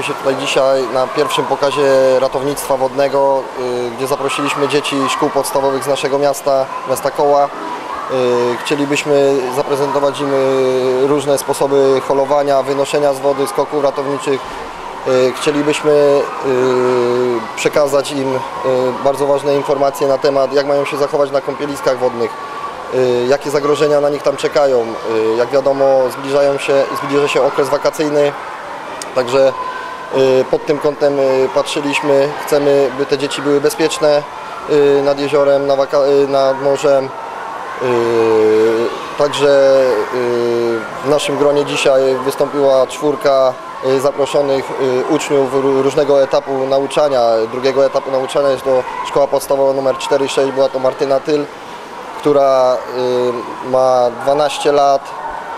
tutaj dzisiaj na pierwszym pokazie ratownictwa wodnego, y, gdzie zaprosiliśmy dzieci szkół podstawowych z naszego miasta, miasta Koła. Y, Chcielibyśmy zaprezentować im y, różne sposoby holowania, wynoszenia z wody, skoków ratowniczych. Chcielibyśmy przekazać im bardzo ważne informacje na temat, jak mają się zachować na kąpieliskach wodnych, jakie zagrożenia na nich tam czekają. Jak wiadomo, zbliżają się, zbliża się okres wakacyjny, Także pod tym kątem y, patrzyliśmy, chcemy, by te dzieci były bezpieczne y, nad jeziorem, y, nad morzem. Y, Także y, w naszym gronie dzisiaj wystąpiła czwórka y, zaproszonych y, uczniów ró- różnego etapu nauczania. Drugiego etapu nauczania jest to szkoła podstawowa nr 4-6, była to Martyna Tyl, która y, ma 12 lat,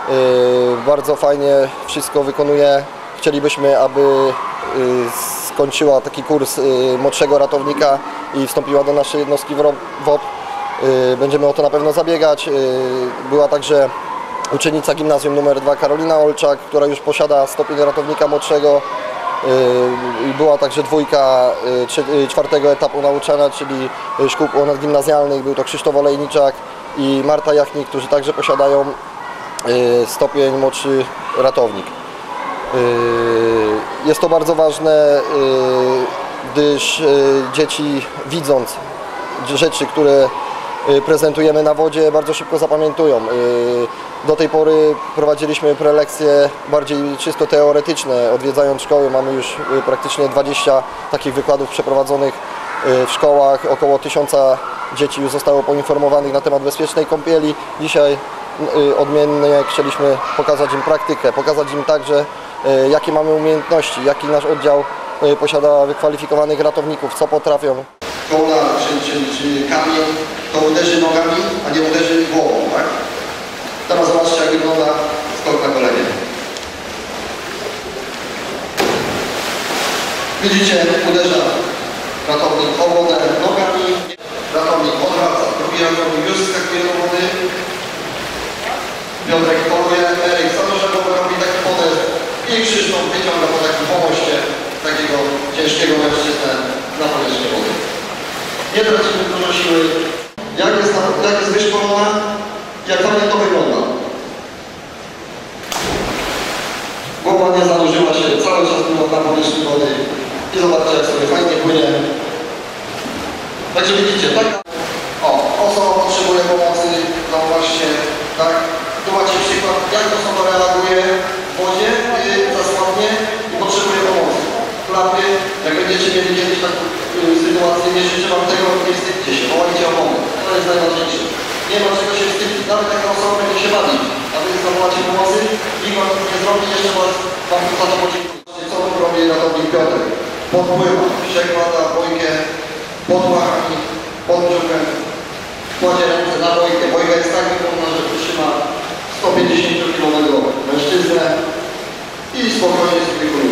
y, bardzo fajnie wszystko wykonuje. Chcielibyśmy, aby y, skończyła taki kurs y, młodszego ratownika i wstąpiła do naszej jednostki WOP. Y, Będziemy o to na pewno zabiegać. Była także uczennica gimnazjum nr 2 Karolina Olczak, która już posiada stopień ratownika młodszego. I Była także dwójka czwartego etapu nauczania, czyli szkół ponadgimnazjalnych. Był to Krzysztof Olejniczak i Marta Jachnik, którzy także posiadają stopień młodszy ratownik. Y, Jest to bardzo ważne, y, gdyż y, dzieci widząc rzeczy, które prezentujemy na wodzie, bardzo szybko zapamiętują. Do tej pory prowadziliśmy prelekcje bardziej czysto teoretyczne. Odwiedzając szkoły mamy już praktycznie 20 takich wykładów przeprowadzonych w szkołach. Około tysiąca dzieci już zostało poinformowanych na temat bezpiecznej kąpieli. Dzisiaj odmiennie chcieliśmy pokazać im praktykę, pokazać im także jakie mamy umiejętności, jaki nasz oddział y, posiada wykwalifikowanych ratowników, co potrafią. kołna czy, czy, czy kamień, to uderzy nogami, a nie uderzy głową, tak? Teraz zobaczcie, jak wygląda skok na golenie. Widzicie, uderza ratownik o wodę nogami, ratownik odwraca, drugi ratownik już skakuje do wody. Piotrek poluje, Eryk zanurzowy robi taki podest i Wyciąga po takim pomoście takiego ciężkiego mężczyznę na powierzchnię wody. Nie tracimy dużo siły. Jak jest, na, jak jest wyszkolona, jak fajnie to wygląda. Głowa nie zanurzyła się, cały czas była na powierzchni wody. I zobaczcie, jak sobie fajnie płynie. Także widzicie, tak? O, osoba potrzebuje pomocy, zauważcie, tak? Tu macie przykład, jak osoba reaguje w wodzie, yy, zasłabnie i potrzebuje pomocy. Klapy, jak będziecie mieli kiedyś taką yy, sytuację, nie życzę Wam tego, nie wstydźcie się, wołajcie o pomoc. To jest najważniejsze. Nie ma czego się wstydzić, nawet taka osoba będzie się bawić, a Wy zawołacie pomocy, nikt Wam nie zrobi, jeszcze Was, Wam za to podziękuję. Co robi ratownik Piotr? Podpływa, przekłada bojkę pod łachami, pod brzuchem, kładzie ręce na bojkę. Bojka jest tak wykonana, że trzyma 150 kg mężczyznę i spokojnie sobie.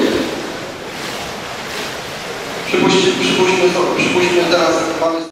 Przypuśćmy, przypuśćmy, sobie- przypuśćmy teraz, mamy